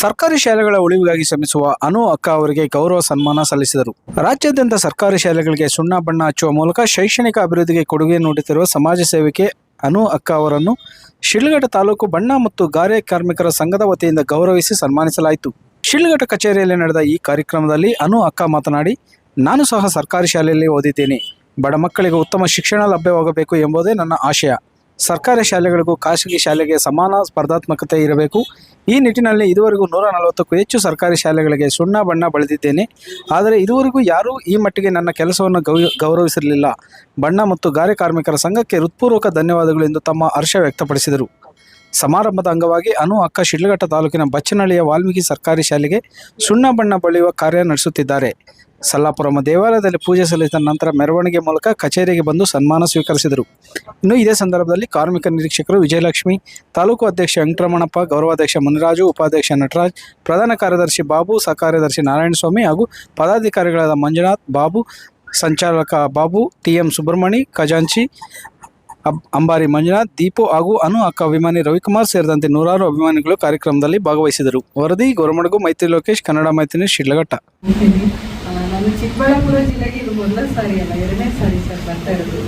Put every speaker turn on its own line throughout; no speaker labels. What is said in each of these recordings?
ಸರ್ಕಾರಿ ಶಾಲೆಗಳ ಉಳಿವಿಗಾಗಿ ಶ್ರಮಿಸುವ ಅನು ಅಕ್ಕ ಅವರಿಗೆ ಗೌರವ ಸನ್ಮಾನ ಸಲ್ಲಿಸಿದರು. ರಾಜ್ಯಾದ್ಯಂತ ಸರ್ಕಾರಿ ಶಾಲೆಗಳಿಗೆ ಸುಣ್ಣ ಬಣ್ಣ ಹಚ್ಚುವ ಮೂಲಕ ಶೈಕ್ಷಣಿಕ ಅಭಿವೃದ್ಧಿಗೆ ಕೊಡುಗೆ ನೀಡುತ್ತಿರುವ ಸಮಾಜ ಸೇವಕಿ ಅನು ಅಕ್ಕ ಅವರನ್ನು ಶಿಡ್ಲಘಟ್ಟ ತಾಲೂಕು ಬಣ್ಣ ಮತ್ತು ಗಾರೆ ಕಾರ್ಮಿಕರ ಸಂಘದ ವತಿಯಿಂದ ಗೌರವಿಸಿ ಸನ್ಮಾನಿಸಲಾಯಿತು. ಶಿಲ್ಘಟ್ಟ ಕಚೇರಿಯಲ್ಲಿ ನಡೆದ ಈ ಕಾರ್ಯಕ್ರಮದಲ್ಲಿ ಅನು ಅಕ್ಕ ಮಾತನಾಡಿ, ನಾನು ಸಹ ಸರ್ಕಾರಿ ಶಾಲೆಯಲ್ಲಿ ಓದಿದ್ದೇನೆ. ಬಡ ಮಕ್ಕಳಿಗೆ ಉತ್ತಮ ಶಿಕ್ಷಣ ಲಭ್ಯವಾಗಬೇಕು ಎಂಬುದೇ ನನ್ನ ಆಶಯ. ಸರ್ಕಾರಿ ಶಾಲೆಗಳಿಗೂ ಖಾಸಗಿ ಶಾಲೆಗೆ ಸಮಾನ ಸ್ಪರ್ಧಾತ್ಮಕತೆ ಇರಬೇಕು. ಈ ನಿಟ್ಟಿನಲ್ಲಿ ಇದುವರೆಗೂ ನೂರ ನಲವತ್ತಕ್ಕೂ ಹೆಚ್ಚು ಸರ್ಕಾರಿ ಶಾಲೆಗಳಿಗೆ ಸುಣ್ಣ ಬಣ್ಣ ಬಳಿದಿದ್ದೇನೆ. ಆದರೆ ಇದುವರೆಗೂ ಯಾರೂ ಈ ಮಟ್ಟಿಗೆ ನನ್ನ ಕೆಲಸವನ್ನು ಗೌರವಿಸಿರಲಿಲ್ಲ. ಬಣ್ಣ ಮತ್ತು ಗಾರೆ ಕಾರ್ಮಿಕರ ಸಂಘಕ್ಕೆ ಹೃತ್ಪೂರ್ವಕ ಧನ್ಯವಾದಗಳು ಎಂದು ತಮ್ಮ ಹರ್ಷ ವ್ಯಕ್ತಪಡಿಸಿದರು. ಸಮಾರಂಭದ ಅಂಗವಾಗಿ ಅನು ಅಕ್ಕ ಶಿಡ್ಲಘಟ್ಟ ತಾಲೂಕಿನ ಬಚ್ಚನಹಳ್ಳಿಯ ವಾಲ್ಮೀಕಿ ಸರ್ಕಾರಿ ಶಾಲೆಗೆ ಸುಣ್ಣ ಬಣ್ಣ ಬಳಿಯುವ ಕಾರ್ಯ ನಡೆಸುತ್ತಿದ್ದಾರೆ. ಸಲ್ಲಾಪುರಮ ದೇವಾಲಯದಲ್ಲಿ ಪೂಜೆ ಸಲ್ಲಿಸಿದ ನಂತರ ಮೆರವಣಿಗೆ ಮೂಲಕ ಕಚೇರಿಗೆ ಬಂದು ಸನ್ಮಾನ ಸ್ವೀಕರಿಸಿದರು. ಇನ್ನು ಇದೇ ಸಂದರ್ಭದಲ್ಲಿ ಕಾರ್ಮಿಕ ನಿರೀಕ್ಷಕರು ವಿಜಯಲಕ್ಷ್ಮಿ, ತಾಲೂಕು ಅಧ್ಯಕ್ಷ ವೆಂಕಟರಮಣಪ್ಪ, ಗೌರವಾಧ್ಯಕ್ಷ ಮುನಿರಾಜು, ಉಪಾಧ್ಯಕ್ಷ ನಟರಾಜ್, ಪ್ರಧಾನ ಕಾರ್ಯದರ್ಶಿ ಬಾಬು ಸಹ ಕಾರ್ಯದರ್ಶಿ ನಾರಾಯಣಸ್ವಾಮಿ ಹಾಗೂ ಪದಾಧಿಕಾರಿಗಳಾದ ಮಂಜುನಾಥ್, ಬಾಬು, ಸಂಚಾಲಕ ಬಾಬು, ಟಿ ಎಂ ಸುಬ್ರಹ್ಮಣಿ, ಖಜಾಂಚಿ, ಅಬ್- ಅಂಬಾರಿ ಮಂಜುನಾಥ್, ದೀಪು ಹಾಗೂ ಅನು ಅಕ್ಕ ಅಭಿಮಾನಿ ರವಿಕುಮಾರ್ ಸೇರಿದಂತೆ ನೂರಾರು ಅಭಿಮಾನಿಗಳು ಕಾರ್ಯಕ್ರಮದಲ್ಲಿ ಭಾಗವಹಿಸಿದರು. ವರದಿ, ಗೊರಮಡಗು, ಮೈತ್ರಿ ಲೋಕೇಶ್, ಕನ್ನಡ ಮೈತ್ರಿ ಶಿಡ್ಲಘಟ್ಟ.
ಚಿಕ್ಕಬಳ್ಳಾಪುರ ಜಿಲ್ಲೆಗೆ ಇದು ಮೊದಲ ಸಾರಿ ಅಲ್ಲ, ಎರಡನೇ ಸಾರಿ ಸರ್ ಬರ್ತಾ ಇರೋದು.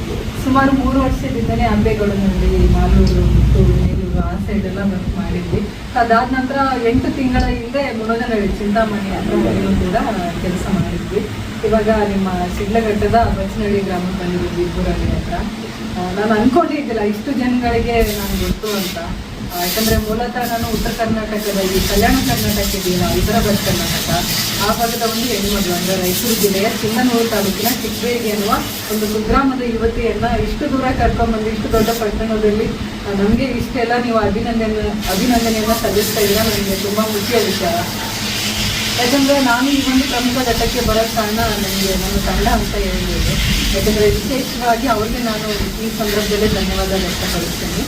ಸುಮಾರು ಮೂರು ವರ್ಷದಿಂದಲೇ ಹಂಬೆಗಳನ್ನು ಮಾಲೂರು ಮುತ್ತೂರು ಮೇಲೂರು ಆ ಎಲ್ಲ ವರ್ಕ್ ಮಾಡಿದ್ವಿ. ಅದಾದ ನಂತರ ಎಂಟು ತಿಂಗಳ ಹಿಂದೆ ಮುನಗನಹಳ್ಳಿ ಚಿಂತಾಮಣಿ ಹತ್ರ ಕೂಡ ಕೆಲಸ ಮಾಡಿದ್ವಿ. ಇವಾಗ ನಿಮ್ಮ ಶಿಡ್ಲಘಟ್ಟದ ಬಚ್ಚನಹಳ್ಳಿ ಗ್ರಾಮಕ್ಕೆ ಬಂದಿದ್ದೀವಿ ಇಬ್ಬರಲ್ಲಿ ಹತ್ರ ನಾನು ಅನ್ಕೊಂಡಿದ್ದಿಲ್ಲ, ಇಷ್ಟು ಜನಗಳಿಗೆ ನಾನು ಗೊತ್ತು ಅಂತ. ಯಾಕಂದ್ರೆ ಮೂಲತಃ ನಾನು ಉತ್ತರ ಕರ್ನಾಟಕದಲ್ಲಿ, ಕಲ್ಯಾಣ ಕರ್ನಾಟಕ ಇದೆಯಲ್ಲ ಹೈದರಾಬಾದ್ ಕರ್ನಾಟಕ, ಆ ಭಾಗದ ಒಂದು ಹೆಣ್ಮಗಳು, ಅಂದ್ರೆ ರಾಯಚೂರು ಜಿಲ್ಲೆಯ ಚಿಂದನೂರು ತಾಲೂಕಿನ ಚಿಕ್ಕಬೇಗಿ ಅನ್ನುವ ಒಂದು ಕುಗ್ರಾಮದ ಯುವತಿಯನ್ನ ಇಷ್ಟು ದೂರ ಕರ್ಕೊಂಡ್ಬಂದು ಇಷ್ಟು ದೊಡ್ಡ ಪಟ್ಟಣದಲ್ಲಿ ನಮಗೆ ನಮ್ಗೆ ಇಷ್ಟೆಲ್ಲ ನೀವು ಅಭಿನಂದನೆ, ಅಭಿನಂದನೆಯನ್ನ ಸಲ್ಲಿಸ್ತಾ ಇಲ್ಲ ನನಗೆ ತುಂಬಾ ಖುಷಿಯ ವಿಚಾರ. ಯಾಕಂದ್ರೆ ನಾನು ಈ ಒಂದು ಪ್ರಮುಖ ಘಟ್ಟಕ್ಕೆ ಬರೋ ಕಾರಣ ನನಗೆ ನನ್ನ ತಂಡ ಅಂತ ಹೇಳಿದ್ದೇನೆ ಯಾಕಂದ್ರೆ ವಿಶೇಷವಾಗಿ ಅವ್ರಿಗೆ ನಾನು ಈ ಸಂದರ್ಭದಲ್ಲಿ ಧನ್ಯವಾದ ವ್ಯಕ್ತಪಡಿಸ್ತೇನೆ.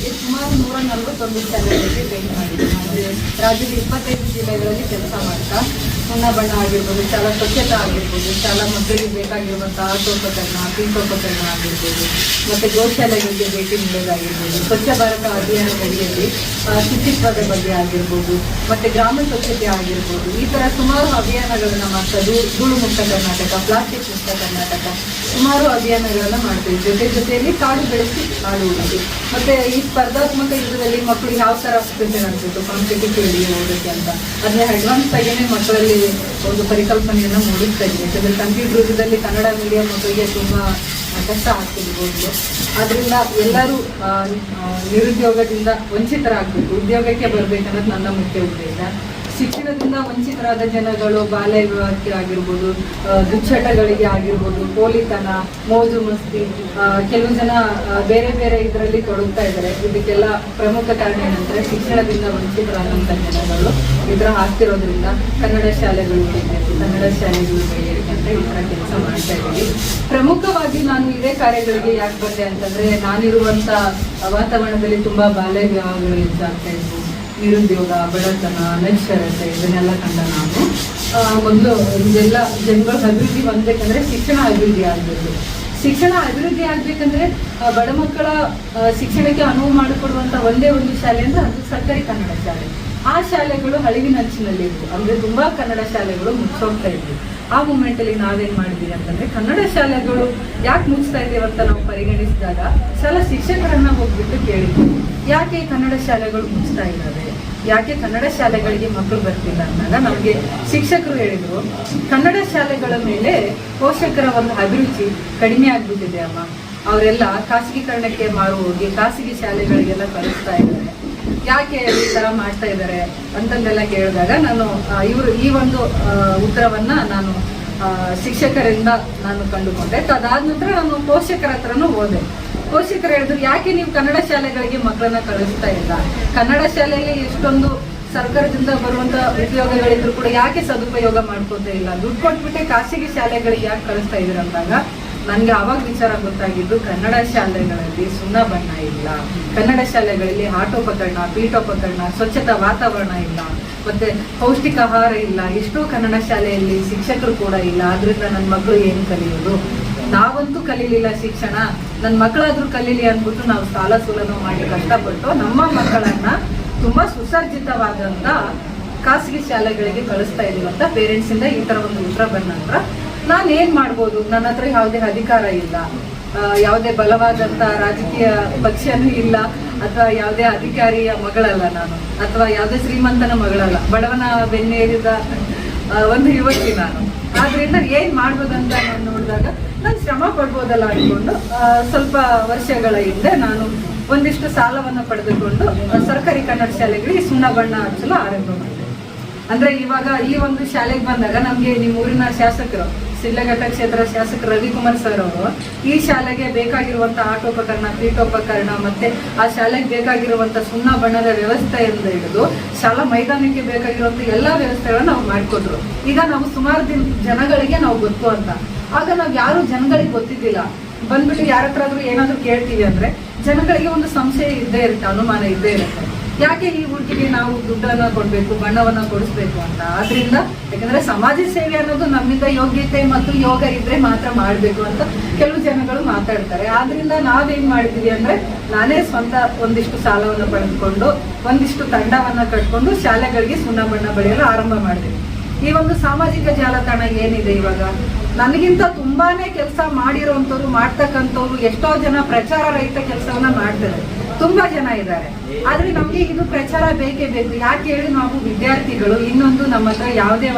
ಈವರೆಗೆ ಸುಮಾರು ನೂರ ನಲವತ್ತೊಂದು ಶಾಲೆಗಳಿಗೆ ಪೇಂಟ್ ಮಾಡಿದ್ದೀನಿ ಅಂದರೆ ರಾಜ್ಯದ ಇಪ್ಪತ್ತೈದು ಜಿಲ್ಲೆಗಳಲ್ಲಿ ಕೆಲಸ ಮಾಡ್ತಾ, ಸುಣ್ಣ ಬಣ್ಣ ಆಗಿರ್ಬೋದು, ಶಾಲಾ ಸ್ವಚ್ಛತಾ ಆಗಿರ್ಬೋದು, ಶಾಲಾ ಮಕ್ಕಳಿಗೆ ಬೇಕಾಗಿರುವಂಥ ಆಟೋಪಕರಣ ಪೀಠೋಪಕರಣ ಆಗಿರ್ಬೋದು, ಮತ್ತು ಗೋಶಾಲೆಗಳಿಗೆ ಭೇಟಿ ನೀಡೋದಾಗಿರ್ಬೋದು, ಸ್ವಚ್ಛ ಭಾರತ ಅಭಿಯಾನದಡಿಯಲ್ಲಿ ಶುಚಿತ್ವದ ಬಗ್ಗೆ ಆಗಿರ್ಬೋದು, ಮತ್ತು ಗ್ರಾಮ ಸ್ವಚ್ಛತೆ ಆಗಿರ್ಬೋದು, ಈ ಥರ ಸುಮಾರು ಅಭಿಯಾನಗಳನ್ನು ಮಾಡ್ತಾ, ಧೂಳು ಮುಕ್ತ ಕರ್ನಾಟಕ, ಪ್ಲಾಸ್ಟಿಕ್ ಮುಕ್ತ ಕರ್ನಾಟಕ ಸುಮಾರು ಅಭಿಯಾನಗಳನ್ನು ಮಾಡ್ತೀವಿ. ಜೊತೆ ಜೊತೆಯಲ್ಲಿ ಕಾಡು ಬೆಳೆಸಿ ಕಾಡು ಮತ್ತೆ ಈ ಸ್ಪರ್ಧಾತ್ಮಕ ಯುಗದಲ್ಲಿ ಮಕ್ಕಳು ಯಾವ ಥರ ಪ್ರಿಪೇರ್ ನಡೆಸಿತ್ತು ಕಾಂಪಿಟೇಟಿವ್ ಕೇಳಿ ಹೋಗೋಕ್ಕೆ ಅಂತ. ಅದನ್ನ ಅಡ್ವಾನ್ಸ್ ಆಗಿನೇ ಮಕ್ಕಳಲ್ಲಿ ಒಂದು ಪರಿಕಲ್ಪನೆಯನ್ನು ಮೂಡಿಸ್ತಾ ಇದ್ದೀವಿ. ಯಾಕಂದ್ರೆ ಕಂಪ್ಯೂಟರ್ ಯುಗದಲ್ಲಿ ಕನ್ನಡ ಮೀಡಿಯಂ ಮಕ್ಕಳಿಗೆ ತುಂಬಾ ಕಷ್ಟ ಆಗ್ತಿರ್ಬೋದು ಆದ್ರಿಂದ ಎಲ್ಲರೂ ನಿರುದ್ಯೋಗದಿಂದ ವಂಚಿತರಾಗಬೇಕು. ಉದ್ಯೋಗಕ್ಕೆ ಬರಬೇಕನ್ನೋದು ನನ್ನ ಮುಖ್ಯ ಉದ್ದೇಶ. ಶಿಕ್ಷಣದಿಂದ ವಂಚಿತರಾದ ಜನಗಳು ಬಾಲ್ಯ ವಿವಾಹಕ್ಕೆ ಆಗಿರ್ಬೋದು ದುಶ್ಚಟಗಳಿಗೆ ಆಗಿರ್ಬೋದು ಪೋಲಿತನ ಮೋಜು ಮಸ್ತಿ ಕೆಲವು ಜನ ಬೇರೆ ಬೇರೆ ಇದರಲ್ಲಿ ತೊಡಗ್ತಾ ಇದ್ದಾರೆ. ಇದಕ್ಕೆಲ್ಲ ಪ್ರಮುಖ ಕಾರಣ ಏನಂದ್ರೆ ಶಿಕ್ಷಣದಿಂದ ವಂಚಿತರಾದಂಥ ಜನಗಳು ಇದರ ಹಾಕ್ತಿರೋದ್ರಿಂದ ಕನ್ನಡ ಶಾಲೆಗಳು ಕನ್ನಡ ಶಾಲೆಗಳು ಈ ಥರ ಕೆಲಸ ಮಾಡ್ತಾ ಇದ್ದೀವಿ. ಪ್ರಮುಖವಾಗಿ ನಾನು ಇದೇ ಕಾರ್ಯಗಳಿಗೆ ಯಾಕೆ ಬಂದೆ ಅಂತಂದ್ರೆ ನಾನಿರುವಂತ ವಾತಾವರಣದಲ್ಲಿ ತುಂಬಾ ಬಾಲ್ಯ ವಿವಾಹಗಳು ಇದ್ದಾಗ್ತಾ ಇದ್ವು. ನಿರುದ್ಯೋಗ ಬಡತನ ಅನಕ್ಷರತೆ ಇದನ್ನೆಲ್ಲ ಕಂಡ ನಾವು ಮೊದಲು ಇದೆಲ್ಲ ಜನಗಳ ಅಭಿವೃದ್ಧಿ ಹೊಂದಬೇಕಂದ್ರೆ ಶಿಕ್ಷಣ ಅಭಿವೃದ್ಧಿ ಆಗಬೇಕು. ಶಿಕ್ಷಣ ಅಭಿವೃದ್ಧಿ ಆಗ್ಬೇಕಂದ್ರೆ ಬಡ ಮಕ್ಕಳ ಶಿಕ್ಷಣಕ್ಕೆ ಅನುವು ಮಾಡಿಕೊಡುವಂತ ಒಂದೇ ಒಂದು ಶಾಲೆ ಅಂದ್ರೆ ಅದು ಸರ್ಕಾರಿ ಕನ್ನಡ ಶಾಲೆ. ಆ ಶಾಲೆಗಳು ಅಳಿವಿನಂಚಿನಲ್ಲಿ ಇದ್ವು. ಅಂದ್ರೆ ತುಂಬಾ ಕನ್ನಡ ಶಾಲೆಗಳು ಮುಚ್ಚೋಗ್ತಾ ಇದ್ವು. ಆ ಮೂಮೆಂಟ್ ಅಲ್ಲಿ ನಾವೇನ್ ಮಾಡಿದ್ವಿ ಅಂತಂದ್ರೆ ಕನ್ನಡ ಶಾಲೆಗಳು ಯಾಕೆ ಮುಚ್ತಾ ಇದೀವಿ ಅಂತ ನಾವು ಪರಿಗಣಿಸಿದಾಗ ಶಾಲಾ ಶಿಕ್ಷಕರನ್ನ ಹೋಗ್ಬಿಟ್ಟು ಕೇಳಿದ್ವಿ. ಯಾಕೆ ಕನ್ನಡ ಶಾಲೆಗಳು ಮುಚ್ತಾ ಇದ್ದಾವೆ? ಯಾಕೆ ಕನ್ನಡ ಶಾಲೆಗಳಿಗೆ ಮಕ್ಕಳು ಬರ್ತಿಲ್ಲ ಅಂದಾಗ ನಮಗೆ ಶಿಕ್ಷಕರು ಹೇಳಿದರು. ಕನ್ನಡ ಶಾಲೆಗಳ ಮೇಲೆ ಪೋಷಕರ ಒಂದು ಅಭಿರುಚಿ ಕಡಿಮೆ ಆಗಿಬಿಟ್ಟಿದೆ ಅಮ್ಮ. ಅವರೆಲ್ಲ ಖಾಸಗೀಕರಣಕ್ಕೆ ಮಾರು ಹೋಗಿ ಖಾಸಗಿ ಶಾಲೆಗಳಿಗೆಲ್ಲ ಕಳಿಸ್ತಾ ಇದ್ದಾರೆ. ಯಾಕೆ ಈ ತರ ಮಾಡ್ತಾ ಇದ್ದಾರೆ ಅಂತಂದೆಲ್ಲ ಕೇಳಿದಾಗ ನಾನು ಇವರು ಈ ಒಂದು ಉತ್ತರವನ್ನ ನಾನು ಶಿಕ್ಷಕರಿಂದ ನಾನು ಕಂಡುಕೊಂಡೆ. ಅದಾದ ನಂತರ ನಾನು ಪೋಷಕರ ಹತ್ರನೂ ಹೋದೆ. ಪೋಷಕರು ಹೇಳಿದ್ರು, ಯಾಕೆ ನೀವು ಕನ್ನಡ ಶಾಲೆಗಳಿಗೆ ಮಕ್ಕಳನ್ನ ಕಳಿಸ್ತಾ ಇಲ್ಲ? ಕನ್ನಡ ಶಾಲೆಯಲ್ಲಿ ಎಷ್ಟೊಂದು ಸರ್ಕಾರದಿಂದ ಬರುವಂತ ಉಪಯೋಗಗಳಿದ್ರು ಕೂಡ ಯಾಕೆ ಸದುಪಯೋಗ ಮಾಡ್ಕೋತಾ ಇಲ್ಲ? ದುಡ್ಡು ಕೊಟ್ಬಿಟ್ಟೆ ಖಾಸಗಿ ಶಾಲೆಗಳಿಗೆ ಯಾಕೆ ಕಳಿಸ್ತಾ ಇದ್ದೀರ ಅಂದಾಗ, ನನಗೆ ಅವಾಗ ವಿಚಾರ ಗೊತ್ತಾಗಿದ್ದು ಕನ್ನಡ ಶಾಲೆಗಳಲ್ಲಿ ಸುಣ್ಣ ಬಣ್ಣ ಇಲ್ಲ. ಕನ್ನಡ ಶಾಲೆಗಳಲ್ಲಿ ಆಟೋಪಕರಣ ಪೀಠೋಪಕರಣ, ಸ್ವಚ್ಛತಾ ವಾತಾವರಣ ಇಲ್ಲ. ಮತ್ತೆ ಪೌಷ್ಟಿಕ ಆಹಾರ ಇಲ್ಲ. ಎಷ್ಟೋ ಕನ್ನಡ ಶಾಲೆಯಲ್ಲಿ ಶಿಕ್ಷಕರು ಕೂಡ ಇಲ್ಲ. ಆದ್ರಿಂದ ನನ್ನ ಮಕ್ಕಳು ಏನು ಕಲಿಯೋದು? ನಾವಂತೂ ಕಲೀಲಿಲ್ಲ ಶಿಕ್ಷಣ. ನನ್ನ ಮಕ್ಕಳಾದ್ರೂ ಕಲೀಲಿ ಅಂದ್ಬಿಟ್ಟು ನಾವು ಸಾಲ ಸೂಲನು ಮಾಡಿ ಕಷ್ಟಪಟ್ಟು ನಮ್ಮ ಮಕ್ಕಳನ್ನ ತುಂಬಾ ಸುಸಜ್ಜಿತವಾದಂತ ಖಾಸಗಿ ಶಾಲೆಗಳಿಗೆ ಕಳಿಸ್ತಾ ಇದೀವಿ ಅಂತ ಪೇರೆಂಟ್ಸ್ ಇಂದ ಈ ತರ ಒಂದು ಉತ್ತರ ಬಂದ ನಂತರ ನಾನು ಏನ್ ಮಾಡ್ಬೋದು? ನನ್ನ ಹತ್ರ ಯಾವುದೇ ಅಧಿಕಾರ ಇಲ್ಲ. ಯಾವುದೇ ಬಲವಾದಂತ ರಾಜಕೀಯ ಪಕ್ಷನೂ ಇಲ್ಲ. ಅಥವಾ ಯಾವುದೇ ಅಧಿಕಾರಿಯ ಮಗಳಲ್ಲ ನಾನು. ಅಥವಾ ಯಾವುದೇ ಶ್ರೀಮಂತನ ಮಗಳಲ್ಲ. ಬಡವನ ಬೆನ್ನೇರಿದ ಒಂದು ಯುವತಿ ನಾನು. ಆದ್ರಿಂದ ಏನ್ ಮಾಡ್ಬೋದಂತ ನಾನು ನೋಡಿದಾಗ ನಾನು ಶ್ರಮ ಪಡ್ಬೋದಲ್ಲ ಅನ್ಕೊಂಡು ಆ, ಸ್ವಲ್ಪ ವರ್ಷಗಳ ಹಿಂದೆ ನಾನು ಒಂದಿಷ್ಟು ಸಾಲವನ್ನು ಪಡೆದುಕೊಂಡು ಸರ್ಕಾರಿ ಕನ್ನಡ ಶಾಲೆಗಳಿಗೆ ಸುಣ್ಣ ಬಣ್ಣ ಹಚ್ಚಲು ಆರಂಭ ಮಾಡಿದೆ. ಅಂದ್ರೆ ಇವಾಗ ಈ ಒಂದು ಶಾಲೆಗೆ ಬಂದಾಗ ನಮ್ಗೆ ನಿಮ್ಮ ಊರಿನ ಶಾಸಕರು ಶಿಡ್ಲಘಟ್ಟ ಕ್ಷೇತ್ರ ಶಾಸಕ ರವಿಕುಮಾರ್ ಸರ್ ಅವರು ಈ ಶಾಲೆಗೆ ಬೇಕಾಗಿರುವಂತ ಆಟೋಪಕರಣ ಪೀಠೋಪಕರಣ ಮತ್ತೆ ಆ ಶಾಲೆಗೆ ಬೇಕಾಗಿರುವಂತ ಸುಣ್ಣ ಬಣ್ಣದ ವ್ಯವಸ್ಥೆಯಿಂದ ಹಿಡಿದು ಶಾಲಾ ಮೈದಾನಕ್ಕೆ ಬೇಕಾಗಿರುವಂತ ಎಲ್ಲಾ ವ್ಯವಸ್ಥೆಗಳನ್ನ ನಾವು ಮಾಡಿಕೊಟ್ರು. ಈಗ ನಾವು ಸುಮಾರು ದಿನ ಜನಗಳಿಗೆ ನಾವು ಗೊತ್ತು ಅಂತ. ಆಗ ನಾವು ಯಾರು ಜನಗಳಿಗೆ ಗೊತ್ತಿದ್ದಿಲ್ಲ. ಬಂದ್ಬಿಟ್ಟು ಯಾರ ಹತ್ರ ಆದ್ರೂ ಏನಾದ್ರೂ ಕೇಳ್ತೀವಿ ಅಂದ್ರೆ ಜನಗಳಿಗೆ ಒಂದು ಸಂಶಯ ಇದ್ದೇ ಇರುತ್ತೆ, ಅನುಮಾನ ಇದ್ದೇ ಇರುತ್ತೆ. ಯಾಕೆ ಈ ಹುಡುಗಿಗೆ ನಾವು ದುಡ್ಡನ್ನ ಕೊಡ್ಬೇಕು, ಬಣ್ಣವನ್ನ ಕೊಡಿಸ್ಬೇಕು ಅಂತ? ಆದ್ರಿಂದ ಯಾಕಂದ್ರೆ ಸಮಾಜ ಸೇವೆ ಅನ್ನೋದು ನಮ್ಮಿಂದ ಯೋಗ್ಯತೆ ಮತ್ತು ಯೋಗ ಇದ್ರೆ ಮಾತ್ರ ಮಾಡ್ಬೇಕು ಅಂತ ಕೆಲವು ಜನಗಳು ಮಾತಾಡ್ತಾರೆ. ಆದ್ರಿಂದ ನಾವೇನ್ ಮಾಡಿದ್ವಿ ಅಂದ್ರೆ ನಾನೇ ಸ್ವಂತ ಒಂದಿಷ್ಟು ಸಾಲವನ್ನು ಪಡೆದುಕೊಂಡು, ಒಂದಿಷ್ಟು ತಂಡವನ್ನ ಕಟ್ಕೊಂಡು ಶಾಲೆಗಳಿಗೆ ಸುಣ್ಣ ಬಣ್ಣ ಬಳಿಯಲು ಆರಂಭ ಮಾಡಿದ್ವಿ. ಈ ಒಂದು ಸಾಮಾಜಿಕ ಜಾಲತಾಣ ಏನಿದೆ ಇವಾಗ? ನನಗಿಂತ ತುಂಬಾನೇ ಕೆಲಸ ಮಾಡಿರೋಂಥವ್ರು, ಮಾಡ್ತಕ್ಕಂಥವ್ರು ಎಷ್ಟೋ ಜನ ಪ್ರಚಾರ ರಹಿತ ಕೆಲಸವನ್ನ ಮಾಡ್ತಾರೆ. ತುಂಬಾ ಜನ ಇದ್ದಾರೆ. ಆದ್ರೆ ನಮ್ಗೆ ಇದು ಪ್ರಚಾರ ಬೇಕೇ ಬೇಕು. ಯಾಕೆ ಹೇಳಿ ನಾವು ವಿದ್ಯಾರ್ಥಿಗಳು, ಇನ್ನೊಂದು ನಮ್ಮ ಹತ್ರ ಯಾವುದೇ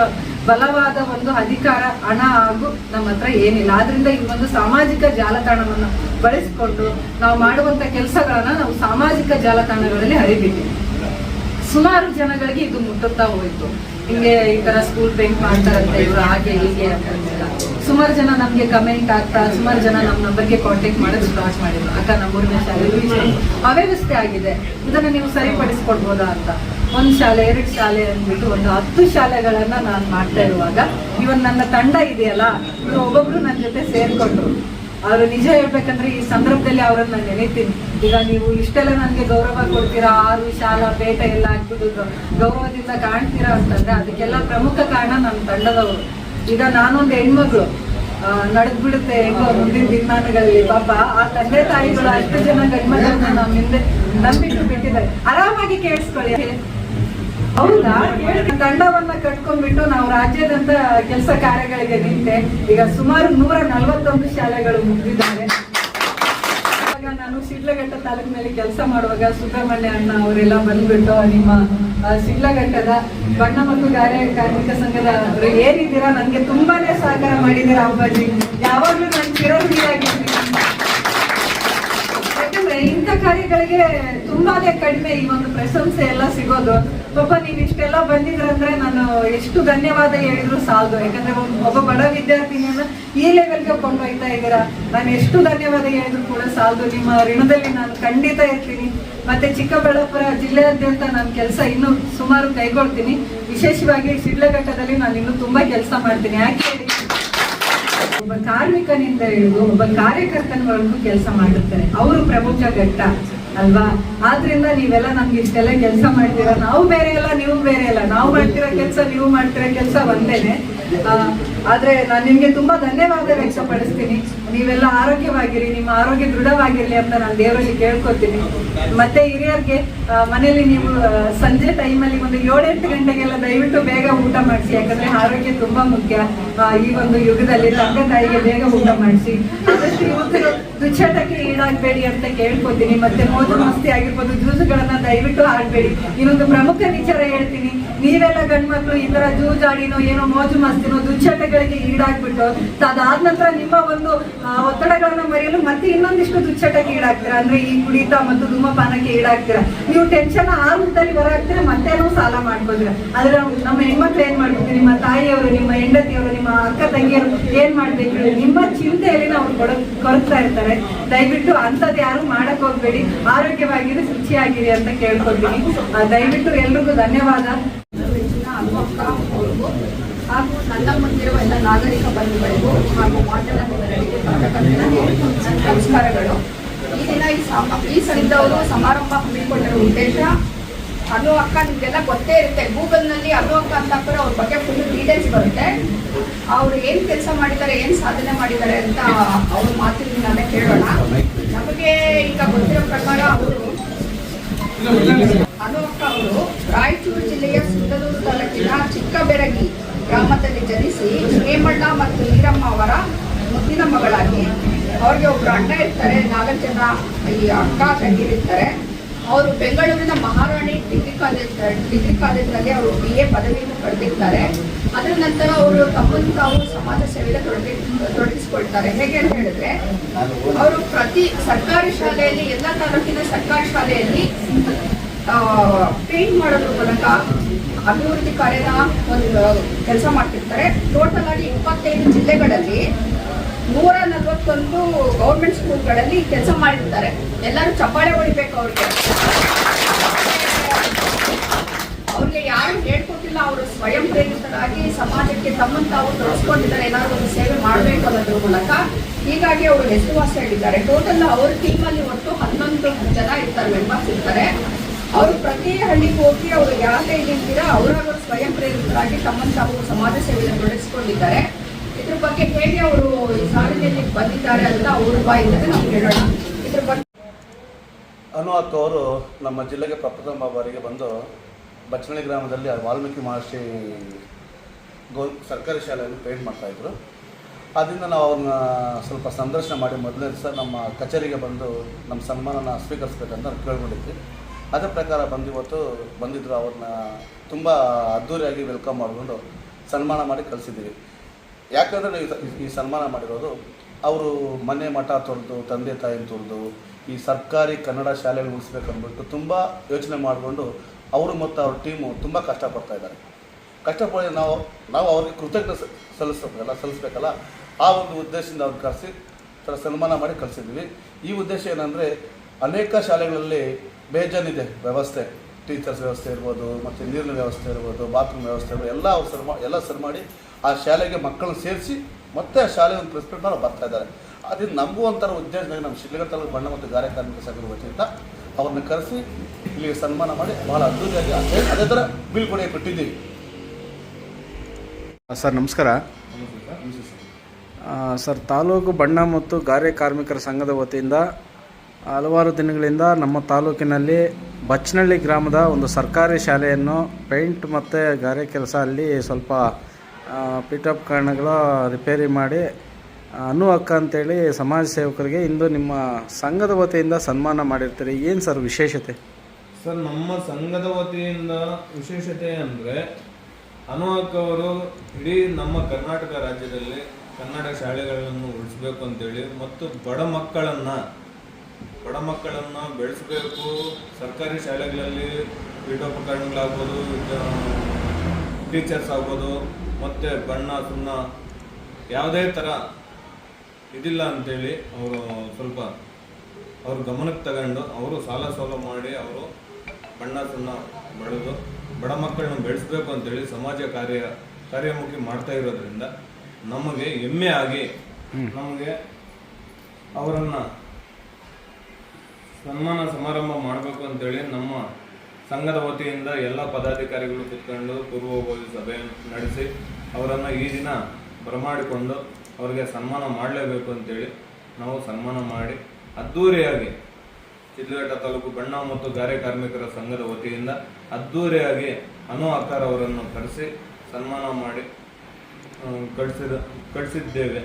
ಬಲವಾದ ಒಂದು ಅಧಿಕಾರ, ಹಣ ಹಾಗೂ ನಮ್ಮ ಹತ್ರ ಏನಿಲ್ಲ. ಆದ್ರಿಂದ ಈ ಒಂದು ಸಾಮಾಜಿಕ ಜಾಲತಾಣವನ್ನು ಬಳಸಿಕೊಂಡು ನಾವು ಮಾಡುವಂತ ಕೆಲಸಗಳನ್ನ ನಾವು ಸಾಮಾಜಿಕ ಜಾಲತಾಣಗಳಲ್ಲಿ ಹರಿಬಿಟ್ಟಿದ್ದೀವಿ ಸುಮಾರು ಜನಗಳಿಗೆ ಇದು ಮುಟ್ಟುತ್ತಾ ಹೋಯ್ತು. ಹಿಂಗೆ ಈ ತರ ಸ್ಕೂಲ್ ಪೇಂಟ್ ಮಾಡ್ತಾರಂತೆ ಇವ್ರು ಹಾಗೆ ಹೀಗೆ ಅಂತ ಸುಮಾರು ಜನ ನಮ್ಗೆ ಕಮೆಂಟ್ ಆಗ್ತಾ, ಸುಮಾರು ಜನ ನಮ್ಮ ನಂಬರ್ಗೆ ಕಾಂಟ್ಯಾಕ್ಟ್ ಮಾಡೋದು ಸ್ಟಾರ್ಟ್ ಮಾಡಿದ್ರು. ಅಕ್ಕ ನಮ್ಮೂರಿನ ಶಾಲೆ ಅವ್ಯವಸ್ಥೆ ಆಗಿದೆ. ಇದನ್ನ ನೀವು ಸರಿಪಡಿಸ್ಕೊಡ್ಬೋದಾ ಅಂತ. ಒಂದ್ ಶಾಲೆ, ಎರಡ್ ಶಾಲೆ ಅಂದ್ಬಿಟ್ಟು ಒಂದು ಹತ್ತು ಶಾಲೆಗಳನ್ನ ನಾನು ಮಾಡ್ತಾ ಇರುವಾಗ, ಇವನ್ ನನ್ನ ತಂಡ ಇದೆಯಲ್ಲ, ಇವ್ರು ಒಬ್ಬೊಬ್ರು ನನ್ನ ಜೊತೆ ಸೇರ್ಕೊಂಡ್ರು. ಅವ್ರು ನಿಜ ಹೇಳ್ಬೇಕಂದ್ರೆ ಈ ಸಂದರ್ಭದಲ್ಲಿ ಅವ್ರನ್ನ ನಾನು ನೆನೀತೀನಿ. ಈಗ ನೀವು ಇಷ್ಟೆಲ್ಲ ನನಗೆ ಗೌರವ ಕೊಡ್ತೀರಾ? ಆರು ಶಾಲಾ ಬೇಟ ಎಲ್ಲ ಹಾಕ್ಬಿಟ್ಟು ಗೌರವದಿಂದ ಕಾಣ್ತೀರಾ ಅಂತಂದ್ರೆ ಅದಕ್ಕೆಲ್ಲ ಪ್ರಮುಖ ಕಾರಣ ನನ್ನ ತಂಡದವರು. ಈಗ ನಾನೊಂದು ಹೆಣ್ಮಗಳು. ನಡೆದ್ ಬಿಡುತ್ತೆ ಹೆಂಗೋ ಮುಂದಿನ ದಿನಮಾನಗಳಲ್ಲಿ. ಪಾಪ ಆ ತಂದೆ ತಾಯಿಗಳು ಅಷ್ಟು ಜನ ಗಂಡ್ಮಗಳನ್ನ ನಮ್ಮ ಹಿಂದೆ ನಂಬಿಟ್ಟು ಬಿಟ್ಟಿದ್ದಾರೆ. ಆರಾಮಾಗಿ ಕೇಳಿಸ್ಕೊಳ್ಳಿ. ಹೌದಾ. ತಂಡವನ್ನ ಕಟ್ಕೊಂಡ್ಬಿಟ್ಟು ನಾವು ರಾಜ್ಯದಂತ ಕೆಲಸ ಕಾರ್ಯಗಳಿಗೆ ನಿಂತೆ ಈಗ ಸುಮಾರು ನೂರ ನಲವತ್ತೊಂದು ಶಾಲೆಗಳು ಮುಗಿದಿದ್ದಾರೆ ನಾನು ಶಿಡ್ಲಘಟ್ಟ ತಾಲೂಕಿನಲ್ಲಿ ಕೆಲಸ ಮಾಡುವಾಗ ಸುಬ್ರಹ್ಮಣ್ಯ ಅಣ್ಣ ಅವರೆಲ್ಲ ಬಂದ್ಬಿಟ್ಟು ನಿಮ್ಮ ಶಿಡ್ಲಘಟ್ಟದ ಬಣ್ಣ ಮತ್ತು ಗಾರೆ ಕಾರ್ಮಿಕ ಸಂಘದ ಅವರು ಏನಿದ್ದೀರಾ? ನನಗೆ ತುಂಬಾನೇ ಸಹಕಾರ ಮಾಡಿದ್ದೀರಾ ಅಪ್ಪಾಜಿ. ಯಾವಾಗ್ಲೂ ನಾನು ಚಿರಋಣಿಯಾಗಿದ್ದೀನಿ ಯಾಕಂದ್ರೆ ಇಂಥ ಕಾರ್ಯಗಳಿಗೆ ತುಂಬಾನೇ ಕಡಿಮೆ ಈ ಒಂದು ಪ್ರಶಂಸೆ ಎಲ್ಲ ಸಿಗೋದು. ಪಾಪ ನೀವು ಇಷ್ಟೆಲ್ಲ ಬಂದಿದ್ರಂದ್ರೆ ನಾನು ಎಷ್ಟು ಧನ್ಯವಾದ ಹೇಳಿದ್ರು ಸಾಲದು. ಯಾಕಂದ್ರೆ ಒಬ್ಬ- ಬಡ ವಿದ್ಯಾರ್ಥಿನಿಯನ್ನ ಈ ಲೆವೆಲ್ಗೆ ಕೊಂಡೊಯ್ತಾ ಇದ್ದೀರಾ? ನಾನು ಎಷ್ಟು ಧನ್ಯವಾದ ಹೇಳಿದ್ರು ಕೂಡ ಸಾಲದು. ನಿಮ್ಮ ಋಣದಲ್ಲಿ ನಾನು ಖಂಡಿತ ಇರ್ತೀನಿ. ಮತ್ತೆ ಚಿಕ್ಕಬಳ್ಳಾಪುರ ಜಿಲ್ಲೆಯಾದ್ಯಂತ ನಾನು ಕೆಲಸ ಇನ್ನೂ ಸುಮಾರು ಕೈಗೊಳ್ತೀನಿ. ವಿಶೇಷವಾಗಿ ಶಿಡ್ಲಘಟ್ಟದಲ್ಲಿ ನಾನು ಇನ್ನೂ ತುಂಬಾ ಕೆಲಸ ಮಾಡ್ತೀನಿ. ಯಾಕೆ ಒಬ್ಬ ಕಾರ್ಮಿಕನಿಂದ ಹಿಡಿದು ಒಬ್ಬ ಕಾರ್ಯಕರ್ತನವರೆಗೂ ಕೆಲಸ ಮಾಡುತ್ತಾರೆ ಅವರು ಪ್ರಮುಖ ಘಟ್ಟ, ಅಲ್ವಾ? ಆದ್ರಿಂದ ನೀವೆಲ್ಲ ನಮ್ಗೆ ಇಷ್ಟೆಲ್ಲ ಕೆಲಸ ಮಾಡ್ತೀರಾ? ನಾವು ಬೇರೆ ಎಲ್ಲ, ನೀವು ಬೇರೆ ಎಲ್ಲ. ನಾವು ಮಾಡ್ತಿರೋ ಕೆಲಸ, ನೀವು ಮಾಡ್ತಿರೋ ಕೆಲಸ ಒಂದೇನೆ. ಆದ್ರೆ ನಾನು ನಿಮ್ಗೆ ತುಂಬಾ ಧನ್ಯವಾದ ವ್ಯಕ್ತಪಡಿಸ್ತೀನಿ. ನೀವೆಲ್ಲ ಆರೋಗ್ಯವಾಗಿರಿ, ನಿಮ್ಮ ಆರೋಗ್ಯ ದೃಢವಾಗಿರ್ಲಿ ಅಂತ ನಾನು ದೇವರಲ್ಲಿ ಕೇಳ್ಕೊತೀನಿ. ಮತ್ತೆ ಹಿರಿಯರಿಗೆ ಮನೆಯಲ್ಲಿ ನೀವು ಸಂಜೆ ಟೈಮಲ್ಲಿ ಒಂದು ಏಳೆಂಟು ಗಂಟೆಗೆಲ್ಲ ದಯವಿಟ್ಟು ಬೇಗ ಊಟ ಮಾಡಿಸಿ. ಯಾಕಂದ್ರೆ ಆರೋಗ್ಯ ತುಂಬಾ ಮುಖ್ಯ. ಈ ಒಂದು ಯುಗದಲ್ಲಿ ತಂದೆ ತಾಯಿಗೆ ಬೇಗ ಊಟ ಮಾಡಿಸಿ. ಆದಷ್ಟು ಯುವಕರು ದುಶ್ಚಟಕ್ಕೆ ಈಡಾಗಬೇಡಿ ಅಂತ ಕೇಳ್ಕೊತೀನಿ. ಮತ್ತೆ ಮೋದು ಮಸ್ತಿ ಆಗಿರ್ಬೋದು ಜೂಸುಗಳನ್ನ ದಯವಿಟ್ಟು ಆಡ್ಬೇಡಿ ಇನ್ನೊಂದು ಪ್ರಮುಖ ವಿಚಾರ ಹೇಳ್ತೀನಿ. ನೀವೆಲ್ಲ ಗಂಡ್ಮಕ್ಳು ಈ ತರ ಜೂಜಾಡಿನೋ ಏನೋ ಮೋಜು ಮಸ್ತಿನೋ ದುಶ್ಚಟಗಳಿಗೆ ಈಡಾಗ್ಬಿಟ್ಟು ಅದಾದ ನಂತರ ನಿಮ್ಮ ಒಂದು ಒತ್ತಡಗಳನ್ನ ಮರೆಯಲು ಮತ್ತೆ ಇನ್ನೊಂದಿಷ್ಟು ದುಶ್ಚಟಕ್ಕೆ ಈಡಾಗ್ತೀರಾ? ಅಂದ್ರೆ ಈ ಕುಡಿತ ಮತ್ತು ಧೂಮಪಾನಕ್ಕೆ ಈಡಾಗ್ತೀರಾ? ನೀವು ಟೆನ್ಷನ್ ಆ ರೂಪದಲ್ಲಿ ಮತ್ತೆ ನಾವು ಸಾಲ ಮಾಡ್ಕೋತೀರಾ? ಆದ್ರೆ ನಮ್ಮ ಹೆಣ್ಮಕ್ಳು ಏನ್ ಮಾಡ್ಬೇಕು? ನಿಮ್ಮ ತಾಯಿಯವರು, ನಿಮ್ಮ ಹೆಂಡತಿಯವರು, ನಿಮ್ಮ ಅಕ್ಕ ತಂಗಿಯರು ಏನ್ ಮಾಡ್ಬೇಕು? ನಿಮ್ಮ ಚಿಂತೆಯಲ್ಲಿ ನಾವು ಕೊಡ, ಕೊರಗ್ತಾ ಇರ್ತಾರೆ. ದಯವಿಟ್ಟು ಅಂಥದ್ದು ಯಾರು ಮಾಡಕ್ ಹೋಗ್ಬೇಡಿ. ಆರೋಗ್ಯವಾಗಿರಿ ಶುಚಿಯಾಗಿರಿ ಅಂತ ಕೇಳ್ಕೊತೀನಿ ದಯವಿಟ್ಟು ಎಲ್ರಿಗೂ ಧನ್ಯವಾದ.
ಹಾಗೂ ನನ್ನ ಎಲ್ಲ ನಾಗರಿಕ ಬಂಧುಗಳಿಗೂ ಹಾಗೂ ನನ್ನ ನಮಸ್ಕಾರಗಳು. ಈ ದಿನ ಈ ಈ ಸಲಿದ್ದವರು ಸಮಾರಂಭ ಹಮ್ಮಿಕೊಂಡಿರೋ ಉದ್ದೇಶ, ಅನು ಅಕ್ಕ ನಿಮಗೆಲ್ಲ ಗೊತ್ತೇ ಇರುತ್ತೆ. ಗೂಗಲ್ನಲ್ಲಿ ಅನು ಅಕ್ಕ ಅಂತ ಹಾಕಿದ್ರೆ ಅವ್ರ ಬಗ್ಗೆ ಫುಲ್ ಡೀಟೇಲ್ಸ್ ಬರುತ್ತೆ. ಅವ್ರು ಏನು ಕೆಲಸ ಮಾಡಿದ್ದಾರೆ, ಏನು ಸಾಧನೆ ಮಾಡಿದ್ದಾರೆ ಅಂತ ಅವ್ರ ಮಾತಿನ ಕೇಳೋಣ. ನಮಗೆ ಈಗ ಗೊತ್ತಿರೋ ಪ್ರಕಾರ ಅವರು ಅನುವಕ್ಕ ಅವರು ರಾಯಚೂರು ಜಿಲ್ಲೆಯ ಸಿಂಧನೂರು ತಾಲೂಕಿನ ಚಿಕ್ಕಬೆರಗಿ ಗ್ರಾಮದಲ್ಲಿ ಜನಿಸಿ ಹೇಮಣ್ಣ ಮತ್ತು ಈರಮ್ಮ ಅವರ ಮುದ್ದಿನ ಮಗಳಾಗಿ ಅವ್ರಿಗೆ ಒಬ್ರು ಅಣ್ಣ ಇರ್ತಾರೆ ನಾಲ್ಕು ಜನ ಈ ಅಕ್ಕ ತಂಗಿರಿರ್ತಾರೆ. ಅವರು ಬೆಂಗಳೂರಿನ ಮಹಾರಾಣಿ ಡಿಗ್ರಿ ಕಾಲೇಜ್, ಡಿಗ್ರಿ ಕಾಲೇಜ್ನಲ್ಲಿ ಅವರು ಬಿ ಎ ಪದವಿಯನ್ನು ಪಡೆದಿರ್ತಾರೆ ಅದರ ನಂತರ ಅವರು ತಮ್ಮನ್ನು ತಾವು ಸಮಾಜ ಸೇವೆಯಲ್ಲಿ ತೊಡಗಿ, ತೊಡಗಿಸಿಕೊಳ್ತಾರೆ. ಹೇಗೆ ಅಂತ ಹೇಳಿದ್ರೆ, ಅವರು ಪ್ರತಿ ಸರ್ಕಾರಿ ಶಾಲೆಯಲ್ಲಿ, ಎಲ್ಲ ತಾಲೂಕಿನ ಸರ್ಕಾರಿ ಶಾಲೆಯಲ್ಲಿ ಪೇಂಟ್ ಮಾಡೋದ್ರ ಮೂಲಕ ಅಭಿವೃದ್ಧಿ ಕಾರ್ಯದ ಒಂದು ಕೆಲಸ ಮಾಡ್ತಿರ್ತಾರೆ. ಟೋಟಲ್ ಆಗಿ ಇಪ್ಪತ್ತೈದು ಜಿಲ್ಲೆಗಳಲ್ಲಿ ನೂರ ನಲ್ವತ್ತೊಂದು ಗೌರ್ಮೆಂಟ್ ಸ್ಕೂಲ್ಗಳಲ್ಲಿ ಕೆಲಸ ಮಾಡಿರ್ತಾರೆ. ಎಲ್ಲರೂ ಚಪ್ಪಾಳೆ ಹೊಡಿಬೇಕು ಅವ್ರಿಗೆ. ಅವ್ರಿಗೆ ಯಾರು ಹೇಳ್ಕೊಟ್ಟಿಲ್ಲ, ಅವರು ಸ್ವಯಂ ಪ್ರೇರಿತರಾಗಿ ಸಮಾಜಕ್ಕೆ ತಮ್ಮನ್ನು ತಾವು ತೊಡಸ್ಕೊಂಡಿದ್ದಾರೆ ಏನಾದ್ರು ಒಂದು ಸೇವೆ ಮಾಡಬೇಕು ಅನ್ನೋದ್ರ ಮೂಲಕ. ಹೀಗಾಗಿ ಅವರು ಹೆಸರುವಾಸಿಯಾಗಿದ್ದಾರೆ ಟೋಟಲ್ ಅವ್ರ ಟೀಮಲ್ಲಿ ಒಟ್ಟು ಹನ್ನೊಂದು ಜನ ಇರ್ತಾರೆ ಮೆಂಬರ್ಸ್ ಇರ್ತಾರೆ. ಅವರು ಪ್ರತಿ ಹಳ್ಳಿಗೆ ಹೋಗಿ ಅವರು ಯಾರೇ ಇಲ್ಲಿದ್ದೀರಾ ಅವರವರು ಸ್ವಯಂ ಪ್ರೇರಿತರಾಗಿ ತಮ್ಮನ್ನು ತಾವು ಸಮಾಜ ಸೇವೆಯನ್ನು ತೊಡಗಿಸಿಕೊಂಡಿದ್ದಾರೆ. ಇದ್ರ ಬಗ್ಗೆ ಹೇಗೆ ಅವರು ಬಂದಿದ್ದಾರೆ ಅಂತ ಅವ್ರ
ಅವರು ನಮ್ಮ ಜಿಲ್ಲೆಗೆ ಪ್ರಪ್ರಥಮ ಬಾರಿಗೆ ಬಂದು ಬಚ್ಚನಳ್ಳಿ ಗ್ರಾಮದಲ್ಲಿ ವಾಲ್ಮೀಕಿ ಮಹರ್ಷಿ ಗೋ ಸರ್ಕಾರಿ ಶಾಲೆಯಲ್ಲಿ ಪೇಂಟ್ ಮಾಡ್ತಾಯಿದ್ರು ಆದ್ದರಿಂದ ನಾವು ಅವ್ರನ್ನ ಸ್ವಲ್ಪ ಸಂದರ್ಶನ ಮಾಡಿ ಮೊದಲನೇ ದಿವಸ ನಮ್ಮ ಕಚೇರಿಗೆ ಬಂದು ನಮ್ಮ ಸನ್ಮಾನನ ಸ್ವೀಕರಿಸ್ಬೇಕಂತ ಕೇಳ್ಕೊಂಡಿದ್ವಿ. ಅದರ ಪ್ರಕಾರ ಬಂದು ಇವತ್ತು ಬಂದಿದ್ದರು ಅವ್ರನ್ನ ತುಂಬ ಅದ್ಧೂರಿಯಾಗಿ ವೆಲ್ಕಮ್ ಮಾಡಿಕೊಂಡು ಸನ್ಮಾನ ಮಾಡಿ ಕಳಿಸಿದ್ದೀವಿ. ಯಾಕಂದರೆ ನಾವು ಈ ಸನ್ಮಾನ ಮಾಡಿರೋದು ಅವರು ಮನೆ ಮಠ ತೊರೆದು ತಂದೆ ತಾಯಿ ತೊರೆದು ಈ ಸರ್ಕಾರಿ ಕನ್ನಡ ಶಾಲೆಗಳು ಉಳಿಸ್ಬೇಕಂದ್ಬಿಟ್ಟು ತುಂಬ ಯೋಚನೆ ಮಾಡಿಕೊಂಡು ಅವರು ಮತ್ತು ಅವ್ರ ಟೀಮು ತುಂಬ ಕಷ್ಟಪಡ್ತಾ ಇದ್ದಾರೆ. ಕಷ್ಟಪಡಿ ನಾವು ನಾವು ಅವ್ರಿಗೆ ಕೃತಜ್ಞತೆ ಸಲ್ಲಿಸಬೇಕಲ್ಲ, ಸಲ್ಲಿಸ್ಬೇಕಲ್ಲ? ಆ ಒಂದು ಉದ್ದೇಶದಿಂದ ಅವ್ರು ಕರೆಸಿ, ಥರ ಸನ್ಮಾನ ಮಾಡಿ ಕಳಿಸಿದ್ವಿ ಈ ಉದ್ದೇಶ ಏನಂದರೆ ಅನೇಕ ಶಾಲೆಗಳಲ್ಲಿ ಬೇಜಾನಿದೆ ವ್ಯವಸ್ಥೆ. ಟೀಚರ್ಸ್ ವ್ಯವಸ್ಥೆ ಇರ್ಬೋದು, ಮತ್ತು ನೀರಿನ ವ್ಯವಸ್ಥೆ ಇರ್ಬೋದು, ಬಾತ್ರೂಮ್ ವ್ಯವಸ್ಥೆ ಇರ್ಬೋದು, ಎಲ್ಲ ಅವ್ರು ಸರ್ ಎಲ್ಲ ಸರಿ ಮಾಡಿ ಆ ಶಾಲೆಗೆ ಮಕ್ಕಳನ್ನ ಸೇರಿಸಿ ಮತ್ತೆ ಆ ಶಾಲೆ ಒಂದು ಪ್ರಿನ್ಸಿಪಲ್ ಮಾಡಿ ಬರ್ತಾ ಇದ್ದಾರೆ. ಅದರಿಂದ ನಮಗೂ ಒಂಥರ ಉದ್ದೇಶದಾಗ ನಮ್ಮ ಶಿಲ್ಘಟ್ಟ ತಾಲೂಕು ಬಣ್ಣ ಮತ್ತು ಗಾರೆ ಕಾರ್ಮಿಕ ಸಂಘದ ವತಿಯಿಂದ ಅವ್ರನ್ನ ಕರೆಸಿ ಇಲ್ಲಿಗೆ ಸನ್ಮಾನ ಮಾಡಿ ಭಾಳ ಅದ್ಭುತವಾಗಿ ಅದೇ ಥರ ಬೀಳ್ಕೊಡುಗೆ ಕೊಟ್ಟಿದ್ದೀವಿ.
ಸರ್, ನಮಸ್ಕಾರ. ಸರ್, ತಾಲೂಕು ಬಣ್ಣ ಮತ್ತು ಗಾರೆ ಕಾರ್ಮಿಕರ ಸಂಘದ ವತಿಯಿಂದ ಹಲವಾರು ದಿನಗಳಿಂದ ನಮ್ಮ ತಾಲೂಕಿನಲ್ಲಿ ಬಚ್ಚನಹಳ್ಳಿ ಗ್ರಾಮದ ಒಂದು ಸರ್ಕಾರಿ ಶಾಲೆಯನ್ನು ಪೇಂಟ್ ಮತ್ತು ಗಾರೆ ಕೆಲಸ ಅಲ್ಲಿ ಸ್ವಲ್ಪ ಪಿಟಪ್ ರಿಪೇರಿ ಮಾಡಿ ಅನು ಅಕ್ಕ ಅಂತೇಳಿ ಸಮಾಜ ಸೇವಕರಿಗೆ ಇಂದು ನಿಮ್ಮ ಸಂಘದ ವತಿಯಿಂದ ಸನ್ಮಾನ ಮಾಡಿರ್ತೀರಿ. ಏನು ಸರ್ ವಿಶೇಷತೆ?
ಸರ್, ನಮ್ಮ ಸಂಘದ ವತಿಯಿಂದ ವಿಶೇಷತೆ ಅಂದರೆ ಅನು ಅವರು ಇಡೀ ನಮ್ಮ ಕರ್ನಾಟಕ ರಾಜ್ಯದಲ್ಲಿ ಕನ್ನಡ ಶಾಲೆಗಳನ್ನು ಉಳಿಸ್ಬೇಕು ಅಂತೇಳಿ ಮತ್ತು ಬಡ ಮಕ್ಕಳನ್ನು ಬಡ ಮಕ್ಕಳನ್ನು ಬೆಳೆಸಬೇಕು. ಸರ್ಕಾರಿ ಶಾಲೆಗಳಲ್ಲಿ ಪೀಠೋಪಕರಣಗಳಾಗ್ಬೋದು ಟೀಚರ್ಸ್ ಆಗ್ಬೋದು ಮತ್ತು ಬಣ್ಣ ಸುಣ್ಣ ಯಾವುದೇ ಥರ ಇದಿಲ್ಲ ಅಂತೇಳಿ ಅವರು ಸ್ವಲ್ಪ ಅವ್ರ ಗಮನಕ್ಕೆ ತಗೊಂಡು ಅವರು ಸಾಲ ಸೋಲ ಮಾಡಿ ಅವರು ಬಣ್ಣ ಸುಣ್ಣ ಬಳಿದು ಬಡ ಮಕ್ಕಳನ್ನ ಬೆಳೆಸ್ಬೇಕು ಅಂತೇಳಿ ಸಮಾಜ ಕಾರ್ಯ ಕಾರ್ಯಮುಖಿ ಮಾಡ್ತಾ ಇರೋದ್ರಿಂದ ನಮಗೆ ಹೆಮ್ಮೆ ಆಗಿ ನಮಗೆ ಅವರನ್ನು ಸನ್ಮಾನ ಸಮಾರಂಭ ಮಾಡಬೇಕು ಅಂತೇಳಿ ನಮ್ಮ ಸಂಘದ ವತಿಯಿಂದ ಎಲ್ಲ ಪದಾಧಿಕಾರಿಗಳು ಕುತ್ಕೊಂಡು ಪೂರ್ವಭಾವಿ ಸಭೆಯನ್ನು ನಡೆಸಿ ಅವರನ್ನು ಈ ದಿನ ಬರಮಾಡಿಕೊಂಡು ಅವರಿಗೆ ಸನ್ಮಾನ ಮಾಡಲೇಬೇಕು ಅಂತೇಳಿ ನಾವು ಸನ್ಮಾನ ಮಾಡಿ ಅದ್ಧೂರಿಯಾಗಿ ಚಿತ್ರಘಟ್ಟ ತಾಲೂಕು ಬಣ್ಣ ಮತ್ತು ಗಾರೆ ಕಾರ್ಮಿಕರ ಸಂಘದ ವತಿಯಿಂದ ಅದ್ಧೂರಿಯಾಗಿ ಅನು ಆಕಾರ ಅವರನ್ನು ಕರೆಸಿ ಸನ್ಮಾನ ಮಾಡಿ ಕಳಿಸಿದ, ಕಳಿಸಿದ್ದೇವೆ.